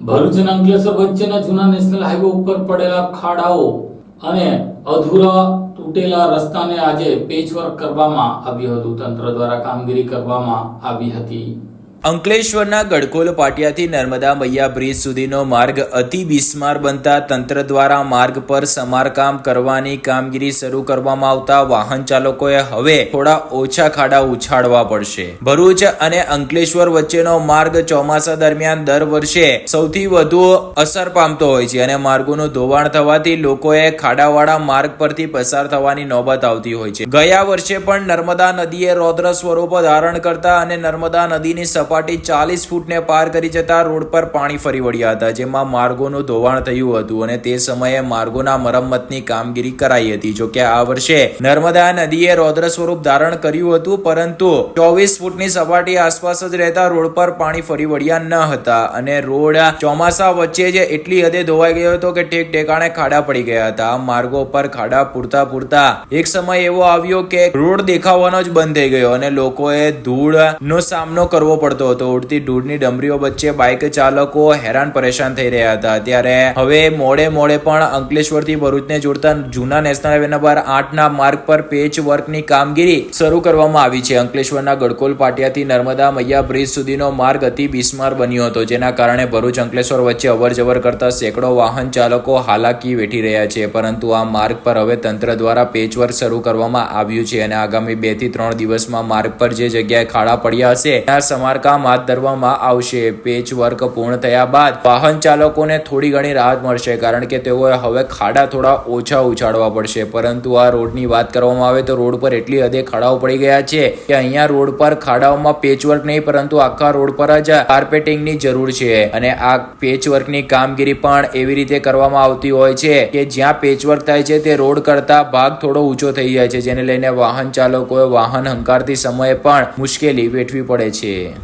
ભરૂચ અને અંકલેશ્વર વચ્ચેના જૂના નેશનલ હાઈવે ઉપર પડેલા ખાડાઓ અને અધૂરા તૂટેલા રસ્તાને આજે પેચવર્ક કરવામાં આવ્યું હતું. તંત્ર દ્વારા કામગીરી કરવામાં આવી હતી. અંકલેશ્વરના ગડકોલ પાટિયાથી નર્મદા મૈયા બ્રિજ સુધીનો માર્ગ અતિ બિસ્માર બનતા તંત્ર દ્વારા માર્ગ પર સમારકામ કરવાની કામગીરી શરૂ કરવામાં આવતા વાહન ચાલકોએ હવે થોડા ઓછા ખાડા ઉછાળવા પડશે. ભરૂચ અને અંકલેશ્વર વચ્ચેનો માર્ગ ચોમાસા દરમિયાન દર વર્ષે સૌથી વધુ અસર પામતો હોય છે અને માર્ગોનું ધોવાણ થવાથી લોકોએ ખાડાવાળા માર્ગ પરથી પસાર થવાની નોબત આવતી હોય છે. ગયા વર્ષે પણ નર્મદા નદીએ રૌદ્ર સ્વરૂપ ધારણ કરતા અને નર્મદા નદીની સપાટી ચાલીસ ફૂટને પાર કરી જતા રોડ પર પાણી ફરી વળ્યા હતા, જેમાં માર્ગોનું ધોવાણ થયું હતું અને તે સમયે માર્ગોના મરમ્મતની કામગીરી કરાઈ હતી. જોકે આ વર્ષે નર્મદા નદીએ રૌદ્ર સ્વરૂપ ધારણ કર્યું હતું, પરંતુ ચોવીસ ફૂટની સપાટી આસપાસ જ રહેતા રોડ પર પાણી ફરી વળ્યા ન હતા અને રોડ ચોમાસા વચ્ચે જ એટલી હદે ધોવાઈ ગયો હતો કે ઠેક ઠેકાણે ખાડા પડી ગયા હતા. આ માર્ગો પર ખાડા પૂરતા પૂરતા એક સમય એવો આવ્યો કે રોડ દેખાવાનો જ બંધ થઈ ગયો અને લોકોએ ધૂળનો સામનો કરવો પડતો હતો ઉડતી ધૂળની ડમરીઓ વચ્ચે બાઇક ચાલકો હેરાન પરેશાન થઈ રહ્યા હતા. ત્યારે હવે મોડે મોડે પણ અંકલેશ્વરથી ભરૂચને જોડતા જૂના નેશનલ હાઈવે નંબર આઠના માર્ગ પર પેચ વર્કની કામગીરી શરૂ કરવામાં આવી છે. અંકલેશ્વરના ગડકોલ પાટિયાથી નર્મદા મૈયા બ્રિજ સુધીનો માર્ગ અતિ બિસ્માર બન્યો હતો, જેના કારણે ભરૂચ અંકલેશ્વર વચ્ચે અવર જવર કરતા સેંકડો વાહન ચાલકો હાલાકી વેઠી રહ્યા છે. પરંતુ આ માર્ગ પર હવે તંત્ર દ્વારા પેચવર્ક શરૂ કરવામાં આવ્યું છે અને આગામી બેથી ત્રણ દિવસમાં માર્ગ પર જે જગ્યાએ ખાડા પડ્યા હશે, ત્યાં સમારકામ હાથ ધરવામાં આવશે. પેચ વર્ક પૂર્ણ થયા બાદ વાહન ચાલકોને થોડી ઘણી રાહત મળશે કારણ કે તેઓએ હવે ખાડા થોડા ઓછા ઉછાળવા પડશે. પરંતુ આ રોડની વાત કરવામાં આવે તો રોડ પર એટલી હદે ખાડાઓ પડી ગયા છે કે અહીંયા રોડ પર ખાડાઓમાં પેચવર્ક નહીં, પરંતુ આખા રોડ પર જ કાર્પેટિંગની જરૂર છે. અને આ પેચવર્કની કામગીરી પણ એવી રીતે કરવામાં આવતી હોય છે કે જ્યાં પેચવર્ક થાય છે તે રોડ કરતા ભાગ થોડો ઊંચો થઈ જાય છે, જેને લઈને વાહન ચાલકોએ વાહન હંકારતી સમયે પણ મુશ્કેલી વેઠવી પડે છે.